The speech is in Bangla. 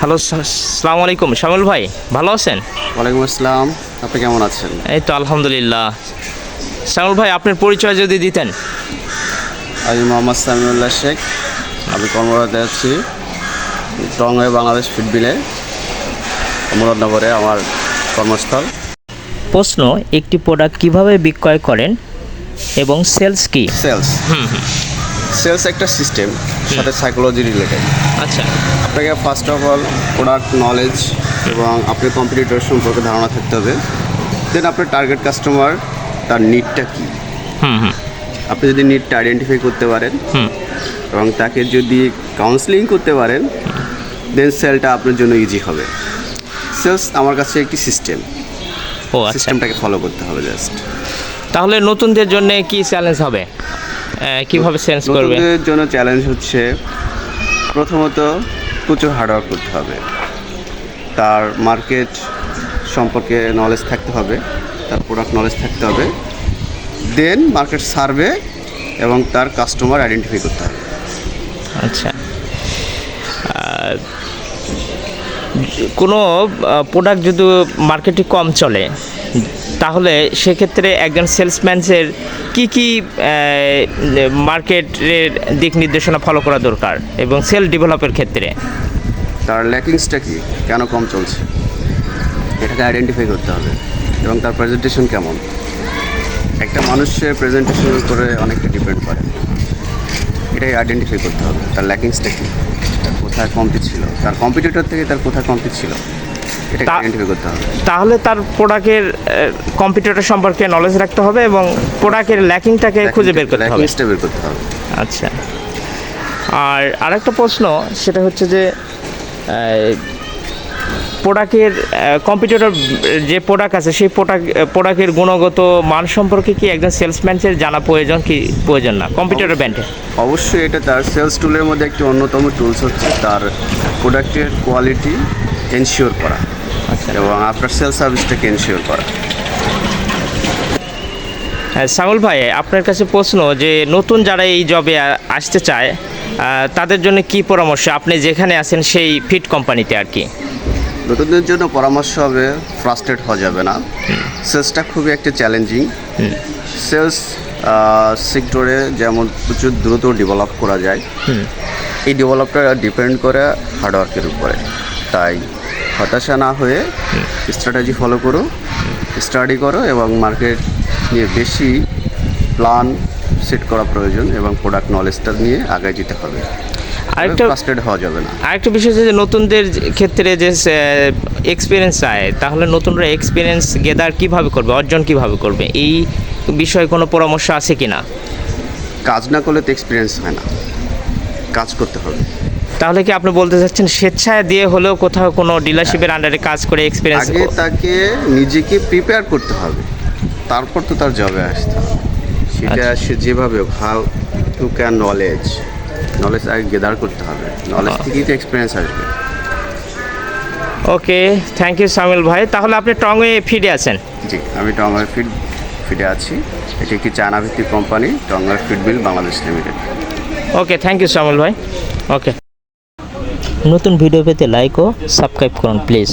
হ্যালো সালামু আলাইকুম। শ্যামল ভাই ভালো আছেন? ওয়ালাইকুম আসসালাম। আপনি কেমন আছেন? এই তো আলহামদুলিল্লাহ। শ্যামল ভাই আপনার পরিচয় যদি দিতেন। আমি মোহাম্মদ সামিউল্লাহ শেখ। আমি কর্মরত আছি টঙ্গাই বাংলাদেশ ফিডবিলে মুরাদনগরে আমার কর্মস্থল। প্রশ্ন একটি প্রোডাক্ট কীভাবে বিক্রয় করেন এবং সেলস কি? সেলস সেলস একটা সিস্টেম সাথে সাইকোলজি রিলেটেড আচ্ছা। আপনাকে first of all product knowledge এবং আপনার কম্পিটিটর সম্পর্কে ধারণা থাকতে হবে। দেন আপনার টার্গেট কাস্টমার তার নিডটা কী? হুম হুম। আপনি যদি নিডটা আইডেন্টিফাই করতে পারেন এবং তাকে যদি কাউন্সেলিং করতে পারেন দেন সেলটা আপনার জন্য ইজি হবে। সেলস আমার কাছে একটি সিস্টেম ও আচ্ছা। সিস্টেমটাকে ফলো করতে হবে জাস্ট তাহলে নতুনদের জন্য কি চ্যালেঞ্জ হবে? কীভাবে সেলস করবে? জন্য চ্যালেঞ্জ হচ্ছে প্রথমত প্রচুর হার্ডওয়ার্ক করতে হবে। তার মার্কেট সম্পর্কে নলেজ থাকতে হবে তার প্রোডাক্ট নলেজ থাকতে হবে। দেন মার্কেট সার্ভে এবং তার কাস্টমার আইডেন্টিফাই করতে হবে। আচ্ছা। কোনো প্রোডাক্ট যদি মার্কেটে কম চলে তাহলে সেক্ষেত্রে একজন সেলসম্যানসের কি কি মার্কেটের দিক নির্দেশনা ফলো করা দরকার এবং সেল ডেভেলপের ক্ষেত্রে? তার ল্যাকিংসটা কি? কেন কম চলছে? এটাকে আইডেন্টিফাই করতে হবে। এবং তার প্রেজেন্টেশন কেমন? একটা মানুষের প্রেজেন্টেশনের উপরে অনেকটা ডিপেন্ড করে। এটাই আইডেন্টিফাই করতে হবে। তার ল্যাকিংসটা কি? তার কোথায় কমতি ছিল? তার কম্পিটিটর থেকে তার কোথায় কমতি ছিল? তাহলে তার প্রোডাক্টের কম্পিউটার সম্পর্কে নলেজ রাখতে হবে এবং প্রোডাক্টের ল্যাকিংটাকে খুঁজে বের করতে হবে। বের করতে হবে। আচ্ছা। আর আরেকটা প্রশ্ন সেটা হচ্ছে যে প্রোডাক্টের কম্পিউটার যে প্রোডাক্ট আছে সেই প্রোডাক্ট প্রোডাক্টের গুণগত মান সম্পর্কে কি একজন সেলসম্যানের জানা প্রয়োজন কি প্রয়োজন না? কম্পিউটার ব্যান্ডে অবশ্যই এটা তার সেলস টুলের মধ্যে একটি অন্যতম টুলস হচ্ছে তার প্রোডাক্টের কোয়ালিটি এনশিওর করা। এবং আফটার সেল সার্ভিসটাকে এনশিওর করা? হ্যাঁ সামুল ভাই আপনার কাছে প্রশ্ন যে নতুন যারা এই জবে আসতে চায় তাদের জন্য কি পরামর্শ? আপনি যেখানে আছেন সেই ফিট কোম্পানিতে আর কি। নতুনদের জন্য পরামর্শ হবে ফ্রাস্ট্রেট হওয়া যাবে না। সেলসটা খুবই একটা চ্যালেঞ্জিং সেলস সেক্টরে যেমন প্রচুর দ্রুত ডেভেলপ করা যায়। এই ডেভেলপটা ডিপেন্ড করে হার্ডওয়ার্কের উপরে। তাই হতাশা না হয়ে স্ট্র্যাটেজি ফলো করো স্টাডি করো এবং মার্কেট নিয়ে বেশি প্ল্যান সেট করা প্রয়োজন এবং প্রোডাক্ট নলেজটা নিয়ে আগে যেতে হবে। আরেকটা হওয়া যাবে না। আরেকটা বিষয় হচ্ছে যে নতুনদের ক্ষেত্রে যে এক্সপিরিয়েন্স চায় তাহলে নতুনরা এক্সপিরিয়েন্স গেদার কীভাবে করবে অর্জন কীভাবে করবে এই বিষয়ে কোনো পরামর্শ আছে কি না কাজ না করলে তো এক্সপিরিয়েন্স হয় না। কাজ করতে হবে। তাহলে কি আপনি বলতে চাচ্ছেন স্বেচ্ছায় দিয়ে হলেও কোথাও কোনো ডিলারশিপের আন্ডারে কাজ করে এক্সপিরিয়েন্স আগে তাকে নিজেকে প্রিপেয়ার করতে হবে। তারপর তো তার জবে আসতে হবে। সেটা আচ্ছা। সে যেভাবে how to can knowledge knowledge আগে গেদার করতে হবে। নলেজ থেকেই তো এক্সপিরিয়েন্স আসবে। ওকে থ্যাংক ইউ সামিল ভাই। তাহলে আপনি টঙ্গে ফিরে আছেন? জি আমি টঙ্গার ফিড ফিডে আছি। এটি একটি চায়না ভিত্তিক company টঙ্গার feed mill Bangladesh limited okay thank you Shamil ভাই। ওকে নতুন ভিডিও পেতে লাইক ও সাবস্ক্রাইব করুন প্লিজ